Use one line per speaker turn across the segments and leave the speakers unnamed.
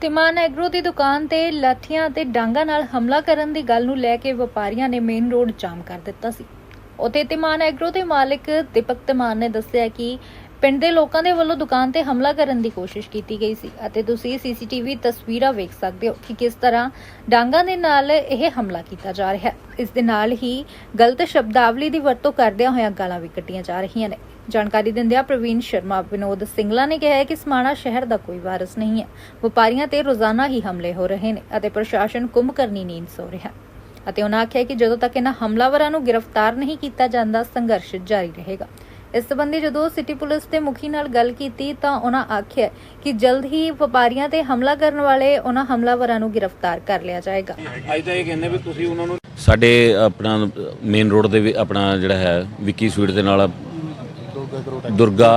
ਤਿਮਾਨ agro ਦੀ ਦੁਕਾਨ ਤੇ ਲਾਠੀਆਂ ਅਤੇ ਡਾਂਗਾ ਨਾਲ ਹਮਲਾ ਕਰਨ ਦੀ ਗੱਲ ਨੂੰ ਲੈ ਕੇ ਵਪਾਰੀਆਂ ਨੇ ਮੇਨ ਰੋਡ ਜਾਮ ਕਰ ਦਿੱਤਾ ਸੀ। ਉਤੇ ਤਿਮਾਨ ਐਗਰੋ ਦੇ ਮਾਲਕ ਦੀਪਕ ਤਿਮਾਨ ਨੇ ਦੱਸਿਆ ਕਿ ਪਿੰਡ ਦੇ ਲੋਕਾਂ ਦੇ ਵੱਲੋਂ ਦੁਕਾਨ ਤੇ ਹਮਲਾ ਕਰਨ ਦੀ ਕੋਸ਼ਿਸ਼ ਕੀਤੀ ਗਈ ਸੀ ਅਤੇ ਤੁਸੀਂ ਸੀਸੀਟੀਵੀ ਤਸਵੀਰਾਂ ਵੇਖ ਸਕਦੇ ਹੋ ਕਿ ਕਿਸ ਤਰ੍ਹਾਂ ਡਾਂਗਾ ਦੇ ਨਾਲ ਇਹ ਹਮਲਾ ਕੀਤਾ ਜਾ ਰਿਹਾ ਹੈ। ਇਸ ਦੇ ਨਾਲ ਹੀ ਗਲਤ ਸ਼ਬਦਾਵਲੀ ਦੀ ਵਰਤੋਂ ਕਰਦਿਆਂ ਹੋਇਆਂ ਗਾਲਾਂ ਵੀ ਕੱਢੀਆਂ ਜਾ ਰਹੀਆਂ ਨੇ। ਜਾਣਕਾਰੀ ਦਿੰਦਿਆਂ ਪ੍ਰਵੀਨ ਸ਼ਰਮਾ, ਵਿਨੋਦ ਸਿੰਗਲਾ ਨੇ ਕਿਹਾ ਹੈ ਕਿ ਸਮਾਣਾ ਸ਼ਹਿਰ ਦਾ ਕੋਈ ਵਾਰਸ ਨਹੀਂ ਹੈ। ਵਪਾਰੀਆਂ ਤੇ ਰੋਜ਼ਾਨਾ ਹੀ ਹਮਲੇ ਹੋ ਰਹੇ ਨੇ ਅਤੇ ਪ੍ਰਸ਼ਾਸਨ ਕੁੰਭ ਕਰਨੀ ਨੀਂਦ ਸੋ ਰਿਹਾ ਅਤੇ ਉਹਨਾਂ ਆਖਿਆ ਕਿ ਜਦੋਂ ਤੱਕ ਇਹਨਾਂ ਹਮਲਾਵਰਾਂ ਨੂੰ ਗ੍ਰਿਫਤਾਰ ਨਹੀਂ ਕੀਤਾ ਜਾਂਦਾ, ਸੰਘਰਸ਼ ਜਾਰੀ ਰਹੇਗਾ। ਇਸ ਸੰਬੰਧੀ ਜਦੋਂ ਸਿਟੀ ਪੁਲਿਸ ਦੇ ਮੁਖੀ ਨਾਲ ਗੱਲ ਕੀਤੀ ਤਾਂ ਉਹਨਾਂ ਆਖਿਆ ਕਿ ਜਲਦ ਹੀ ਵਪਾਰੀਆਂ ਤੇ ਹਮਲਾ ਕਰਨ ਵਾਲੇ ਉਹਨਾਂ ਹਮਲਾਵਰਾਂ ਨੂੰ ਗ੍ਰਿਫਤਾਰ ਕਰ ਲਿਆ ਜਾਏਗਾ।
ਅੱਜ ਤਾਂ ਇਹ ਕਹਿੰਦੇ ਵੀ ਤੁਸੀਂ ਉਹਨਾਂ ਨੂੰ
ਸਾਡੇ ਆਪਣਾ ਮੇਨ ਰੋਡ ਦੇ ਵੀ ਆਪਣਾ ਜਿਹੜਾ ਹੈ ਵਿੱਕੀ ਸਵੀਟ ਦੇ ਨਾਲ ਦੁਰਗਾ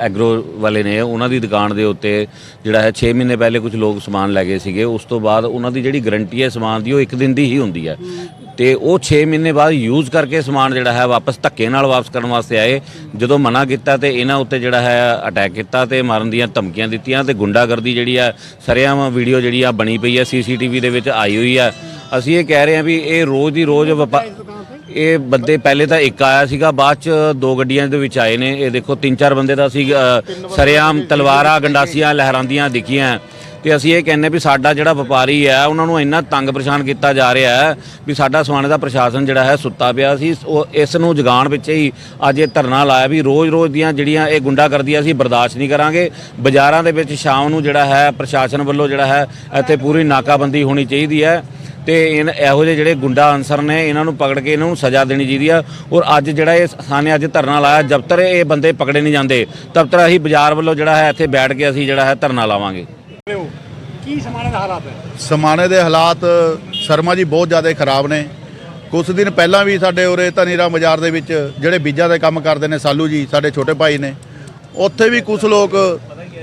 ਐਗਰੋ ਵਾਲੇ ਨੇ ਉਹਨਾਂ ਦੀ ਦੁਕਾਨ ਦੇ ਉੱਤੇ ਜਿਹੜਾ ਹੈ 6 ਮਹੀਨੇ ਪਹਿਲੇ ਕੁਝ ਲੋਕ ਸਮਾਨ ਲੈ ਗਏ ਸੀਗੇ। ਉਸ ਤੋਂ ਬਾਅਦ ਉਹਨਾਂ ਦੀ ਜਿਹੜੀ ਗਾਰੰਟੀ ਹੈ ਸਮਾਨ ਦੀ ਉਹ ਇੱਕ ਦਿਨ ਦੀ ਹੀ ਹੁੰਦੀ ਹੈ। ਤੇ ਉਹ 6 ਮਹੀਨੇ ਬਾਅਦ ਯੂਜ਼ ਕਰਕੇ ਸਮਾਨ ਜਿਹੜਾ ਹੈ ਵਾਪਸ ਧੱਕੇ ਨਾਲ ਵਾਪਸ ਕਰਨ ਵਾਸਤੇ ਆਏ। ਜਦੋਂ ਮਨਾ ਕੀਤਾ ਤੇ ਇਹਨਾਂ ਉੱਤੇ ਜਿਹੜਾ ਹੈ ਅਟੈਕ ਕੀਤਾ ਤੇ ਮਾਰਨ ਦੀਆਂ ਧਮਕੀਆਂ ਦਿੱਤੀਆਂ ਤੇ ਗੁੰਡਾਗਰਦੀ ਜਿਹੜੀ ਆ ਸਰਿਆਮ ਵੀਡੀਓ ਜਿਹੜੀ ਆ ਬਣੀ ਪਈ ਹੈ ਸੀਸੀਟੀਵੀ ਦੇ ਵਿੱਚ ਆਈ ਹੋਈ ਆ। ਅਸੀਂ ਇਹ ਕਹਿ ਰਹੇ ਹਾਂ ਵੀ ਇਹ ਰੋਜ਼ ਦੀ ਰੋਜ਼ ਵਪਾ- ਇਹ ਬੰਦੇ ਪਹਿਲੇ ਤਾਂ ਇੱਕ ਆਇਆ ਸੀਗਾ ਬਾਅਦ ਚ ਦੋ ਗੱਡੀਆਂ ਦੇ ਵਿੱਚ ਆਏ ਨੇ। ਇਹ ਦੇਖੋ ਤਿੰਨ ਚਾਰ ਬੰਦੇ ਦਾ ਸੀ ਅ, ਸਰਿਆਮ ਤਲਵਾਰਾਂ ਗੰਡਾਸੀਆਂ ਲਹਿਰਾਂਦੀਆਂ ਦਿਖੀਆਂ। ਤੇ ਅਸੀਂ ਇਹ ਕਹਿੰਨੇ ਵੀ ਸਾਡਾ ਜਿਹੜਾ ਵਪਾਰੀ ਹੈ, ਉਹਨਾਂ ਨੂੰ ਇੰਨਾ ਤੰਗ ਪਰੇਸ਼ਾਨ ਕੀਤਾ ਜਾ ਰਿਹਾ ਹੈ ਵੀ ਸਾਡਾ ਸਵਾਣੇ ਦਾ ਪ੍ਰਸ਼ਾਸਨ ਜਿਹੜਾ ਹੈ ਸੁੱਤਾ ਪਿਆ ਸੀ। ਉਹ ਇਸ ਨੂੰ ਜਗਾਉਣ ਵਿੱਚ ਹੀ ਅੱਜ ਇਹ ਧਰਨਾ ਲਾਇਆ ਵੀ ਰੋਜ਼-ਰੋਜ਼ ਦੀਆਂ ਜਿਹੜੀਆਂ ਇਹ ਗੁੰਡਾ ਕਰਦੀਆਂ ਅਸੀਂ ਬਰਦਾਸ਼ਤ ਨਹੀਂ ਕਰਾਂਗੇ। ਬਾਜ਼ਾਰਾਂ ਦੇ ਵਿੱਚ ਸ਼ਾਮ ਨੂੰ ਜਿਹੜਾ ਹੈ ਪ੍ਰਸ਼ਾਸਨ ਵੱਲੋਂ ਜਿਹੜਾ ਹੈ ਇੱਥੇ ਪੂਰੀ ਨਾਕਾਬੰਦੀ ਹੋਣੀ ਚਾਹੀਦੀ ਹੈ ਤੇ ਇਨ ਇਹੋ ਜਿਹੇ ਜਿਹੜੇ ਗੁੰਡਾ ਅਨਸਰ ਨੇ, ਇਹਨਾਂ ਨੂੰ ਪਕੜ ਕੇ ਇਹਨਾਂ ਨੂੰ ਸਜ਼ਾ ਦੇਣੀ ਚਾਹੀਦੀ ਆ। ਔਰ ਅੱਜ ਜਿਹੜਾ ਇਹ ਸਾਨੇ ਅੱਜ ਧਰਨਾ ਲਾਇਆ ਜਦ ਤੱਕ ਇਹ ਬੰਦੇ ਪਕੜੇ ਨਹੀਂ ਜਾਂਦੇ, ਤਬ ਤੱਕ ਅਸੀਂ ਬਾਜ਼ਾਰ ਵੱਲੋਂ ਜਿਹੜਾ ਹੈ ਇੱਥੇ ਬੈਠ ਕੇ ਅਸੀਂ ਜਿਹੜਾ ਹੈ ਧਰਨਾ ਲਾਵਾਂਗੇ।
ਕੀ ਸਮਾਣੇ ਦਾ ਹਾਲਾਤ ਹੈ?
ਸਮਾਣੇ ਦੇ ਹਾਲਾਤ, ਸ਼ਰਮਾ ਜੀ ਬਹੁਤ ਜ਼ਿਆਦਾ ਖਰਾਬ ਨੇ। ਕੁਝ ਦਿਨ ਪਹਿਲਾਂ ਵੀ ਸਾਡੇ ਉਰੇ ਧਨੀਰਾ ਬਾਜ਼ਾਰ ਦੇ ਵਿੱਚ ਜਿਹੜੇ ਬੀਜਾਂ ਦੇ ਕੰਮ ਕਰਦੇ ਨੇ, ਸਾਲੂ ਜੀ, ਸਾਡੇ ਛੋਟੇ ਭਾਈ ਨੇ, ਉੱਥੇ ਵੀ ਕੁਝ ਲੋਕ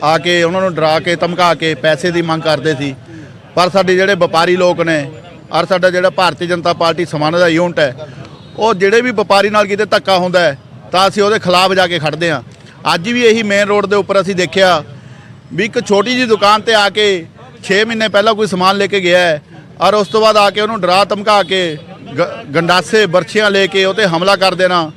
ਆ ਕੇ ਉਹਨਾਂ ਨੂੰ ਡਰਾ ਕੇ, ਧਮਕਾ ਕੇ ਪੈਸੇ ਦੀ ਮੰਗ ਕਰਦੇ ਸੀ। ਪਰ ਸਾਡੇ ਜਿਹੜੇ ਵਪਾਰੀ ਲੋਕ ਨੇ, ਔਰ ਸਾਡਾ ਜਿਹੜਾ ਭਾਰਤੀ ਜਨਤਾ ਪਾਰਟੀ ਸਮਾਣੇ ਦਾ ਯੂਨਿਟ ਹੈ, ਉਹ ਜਿਹੜੇ ਵੀ ਵਪਾਰੀ ਨਾਲ ਕਿਤੇ ਧੱਕਾ ਹੁੰਦਾ ਹੈ, ਤਾਂ ਅਸੀਂ ਉਹਦੇ ਖਿਲਾਫ ਜਾ ਕੇ ਖੜਦੇ ਹਾਂ। ਅੱਜ ਵੀ ਇਹੀ ਮੇਨ ਰੋਡ ਦੇ ਉੱਪਰ ਅਸੀਂ ਦੇਖਿਆ ਵੀ ਇੱਕ ਛੋਟੀ ਜੀ ਦੁਕਾਨ ਤੇ ਆ ਕੇ 6 ਮਹੀਨੇ ਪਹਿਲਾਂ ਕੋਈ ਸਮਾਨ ਲੈ ਕੇ ਗਿਆ ਹੈ ਔਰ ਉਸ ਤੋਂ ਬਾਅਦ ਆ ਕੇ ਉਹਨੂੰ ਡਰਾ ਧਮਕਾ ਕੇ ਗ- ਗੰਡਾਸੇ ਬਰਛੀਆਂ ਲੈ ਕੇ ਉਹ ਤੇ ਹਮਲਾ ਕਰ ਦੇਣਾ।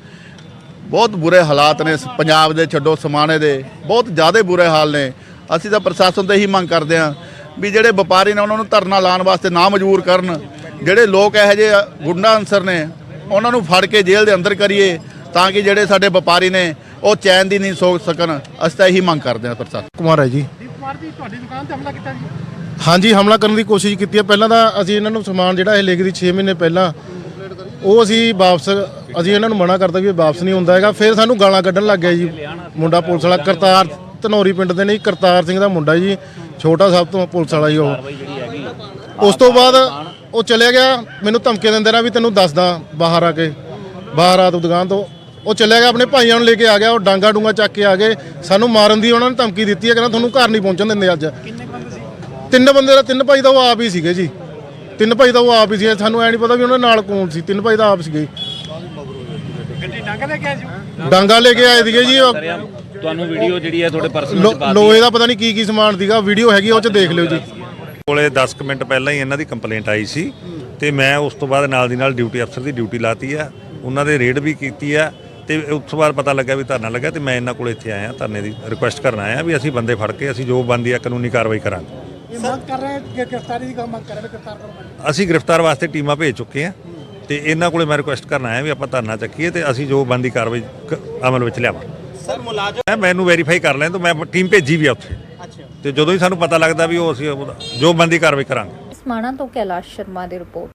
ਬਹੁਤ ਬੁਰੇ ਹਾਲਾਤ ਨੇ ਪੰਜਾਬ ਦੇ ਛੱਡੋ ਸਮਾਣੇ ਦੇ। ਬਹੁਤ ਜ਼ਿਆਦਾ ਬੁਰੇ ਹਾਲ ਨੇ। ਅਸੀਂ ਤਾਂ ਪ੍ਰਸ਼ਾਸਨ ਤੋਂ ਇਹੀ ਮੰਗ ਕਰਦੇ ਹਾਂ ਵੀ ਜਿਹੜੇ ਵਪਾਰੀ ਨੇ ਉਹਨਾਂ ਨੂੰ ਧਰਨਾ ਲਾਉਣ ਵਾਸਤੇ ਨਾ ਮਜਬੂਰ ਕਰਨ। ਜਿਹੜੇ ਲੋਕ ਇਹੋ ਜਿਹੇ ਗੁੰਡਾ ਅਨਸਰ ਨੇ ਉਹਨਾਂ ਨੂੰ ਫੜ ਕੇ ਜੇਲ੍ਹ ਦੇ ਅੰਦਰ ਕਰੀਏ ਤਾਂ ਕਿ ਜਿਹੜੇ ਸਾਡੇ ਵਪਾਰੀ ਨੇ ਉਹ ਚੈਨ ਦੀ ਨਹੀਂ ਸੋਚ ਸਕਣ। ਅਸੀਂ ਤਾਂ ਇਹੀ ਮੰਗ ਕਰਦੇ ਹਾਂ ਪ੍ਰਸ਼ਾਸਨ
ਕੁਮਾਰ ਹੈ ਜੀ।
ਦੀਪ ਕੁਮਾਰ ਜੀ ਤੁਹਾਡੀ ਦੁਕਾਨ ਤੇ ਹਮਲਾ ਕੀਤਾ ਜੀ।
ਹਾਂਜੀ, ਹਮਲਾ ਕਰਨ ਦੀ ਕੋਸ਼ਿਸ਼ ਕੀਤੀ ਹੈ। ਪਹਿਲਾਂ ਤਾਂ ਅਸੀਂ ਇਹਨਾਂ ਨੂੰ ਸਮਾਨ ਜਿਹੜਾ ਇਹ ਲੈ ਕੇ ਦੀ 6 ਮਹੀਨੇ ਪਹਿਲਾਂ, ਉਹ ਅਸੀਂ ਵਾਪਸ, ਅਸੀਂ ਇਹਨਾਂ ਨੂੰ ਮਨਾ ਕਰਤਾ ਵੀ ਇਹ ਵਾਪਸ ਨਹੀਂ ਹੁੰਦਾ ਹੈਗਾ। ਫਿਰ ਸਾਨੂੰ ਗਾਲਾਂ ਕੱਢਣ ਲੱਗ ਗਿਆ ਜੀ। ਮੁੰਡਾ ਪੁਲਿਸ ਵਾਲਾ, ਕਰਤਾਰ ਧਨੌਰੀ ਪਿੰਡ ਦੇ ਨਹੀਂ ਕਰਤਾਰ ਸਿੰਘ ਦਾ ਮੁੰਡਾ ਜੀ, ਛੋਟਾ ਸਭ ਤੋਂ ਪੁਲਿਸ ਵਾਲਾ ਜੀ ਉਹ। ਉਸ ਤੋਂ ਬਾਅਦ ਉਹ ਚਲਿਆ ਗਿਆ। ਮੈਨੂੰ ਧਮਕੇ ਦਿੰਦੇ ਰਿਹਾ ਵੀ ਤੈਨੂੰ ਦੱਸਦਾ ਬਾਹਰ ਆ ਕੇ, ਬਾਹਰ ਆ ਤੂੰ ਦੁਕਾਨ ਤੋਂ। ਉਹ ਚਲਿਆ ਗਿਆ, ਆਪਣੇ ਭਾਈਆਂ ਨੂੰ ਲੈ ਕੇ ਆ ਗਿਆ। ਉਹ ਡਾਂਗਾ ਡੂੰਗਾ ਚੱਕ ਕੇ ਆ ਗਏ। ਸਾਨੂੰ ਮਾਰਨ ਦੀ ਉਹਨਾਂ ਨੇ ਧਮਕੀ ਦਿੱਤੀ ਹੈ, ਕਹਿੰਦਾ ਤੁਹਾਨੂੰ ਘਰ ਨਹੀਂ ਪਹੁੰਚਣ ਦਿੰਦੇ ਅੱਜ। ਤਿੰਨ ਬੰਦੇ ਦਾ ਤਿੰਨ ਭਾਈ ਤਾਂ ਉਹ ਆਪ ਹੀ ਸੀਗੇ ਜੀ। ਤਿੰਨ ਭਾਈ ਤਾਂ ਉਹ ਆਪ ਹੀ ਸੀ ਸਾਨੂੰ ਐ ਨਹੀਂ ਪਤਾ ਵੀ ਉਹਨਾਂ ਨਾਲ ਕੌਣ ਸੀ। ਤਿੰਨ ਭਾਈ ਤਾਂ ਆਪ ਸੀਗੇ।
ਗੱਡੀ ਡੰਗ ਲੈ ਕੇ ਆਏ ਸੀ
ਡਾਂਗਾ ਲੈ ਕੇ ਆਏ ਸੀਗੇ ਜੀ ਉਹ।
ਤੁਹਾਨੂੰ ਵੀਡੀਓ ਜਿਹੜੀ ਹੈ ਤੁਹਾਡੇ ਪਰਸਨਲ
ਲੋਹੇ ਦਾ ਪਤਾ ਨਹੀਂ ਕੀ ਕੀ ਸਮਾਨ ਸੀਗਾ। ਵੀਡੀਓ ਹੈਗੀ ਉਹ ਚ ਦੇਖ ਲਿਓ ਜੀ।
ਕੋਲੇ 10 ਕੁ ਮਿੰਟ ਪਹਿਲਾਂ ਹੀ ਇਹਨਾਂ ਦੀ ਕੰਪਲੇਂਟ ਆਈ ਸੀ ਤੇ ਮੈਂ ਉਸ ਤੋਂ ਬਾਅਦ ਨਾਲ ਦੀ ਨਾਲ ਡਿਊਟੀ ਅਫਸਰ ਦੀ ਡਿਊਟੀ ਲਾਤੀ ਆ। ਉਹਨਾਂ ਦੇ ਰੇਡ ਵੀ ਕੀਤੀ ਆ ਤੇ ਉਸ ਤੋਂ ਬਾਅਦ ਪਤਾ ਲੱਗਾ ਵੀ ਧਰਨਾ ਲੱਗਾ ਤੇ ਮੈਂ ਇਹਨਾਂ ਕੋਲ ਇੱਥੇ ਆਇਆ ਧਰਨੇ ਦੀ ਰਿਕੁਐਸਟ ਕਰਨ ਆਇਆ ਵੀ ਅਸੀਂ ਬੰਦੇ ਫੜ ਕੇ ਅਸੀਂ ਜੋ ਬੰਦੀ ਆ ਕਾਨੂੰਨੀ ਕਾਰਵਾਈ ਕਰਾਂਗੇ।
ਮੰਗ ਕਰ ਰਹੇ ਕਿ ਗ੍ਰਿਫਤਾਰੀ ਦੀ ਮੰਗ ਕਰ ਰਹੇ ਨੇ ਗ੍ਰਿਫਤਾਰ ਕਰੋ
ਅਸੀਂ ਗ੍ਰਿਫਤਾਰ ਵਾਸਤੇ ਟੀਮਾਂ ਭੇਜ ਚੁੱਕੇ ਆ ਤੇ ਇਹਨਾਂ ਕੋਲੇ ਮੈਂ ਰਿਕੁਐਸਟ ਕਰਨ ਆਇਆ ਵੀ ਆਪਾਂ ਧਰਨਾ ਚੱਕੀਏ ਤੇ ਅਸੀਂ ਜੋ ਬੰਦੀ ਕਾਰਵਾਈ ਅਮਲ ਵਿੱਚ ਲਿਆਵਾਂ। ਸਰ ਮੁਲਾਜ਼ਮ ਮੈਨੂੰ ਵੈਰੀਫਾਈ ਕਰ ਲੈਣ ਤੋਂ ਮੈਂ ਟੀਮ ਭੇਜੀ ਵੀ ਆ ਉੱਥੇ। ਤੇ ਜਦੋਂ ਹੀ ਸਾਨੂੰ ਪਤਾ ਲੱਗਦਾ ਵੀ ਉਹ ਅਸੀਂ ਉਹਦਾ- ਜੋ ਬੰਦੀ ਕਾਰਵਾਈ ਕਰਾਂਗੇ।
ਸਮਾਣਾ ਤੋਂ ਕੈਲਾਸ਼ ਸ਼ਰਮਾ ਦੀ ਰਿਪੋਰਟ।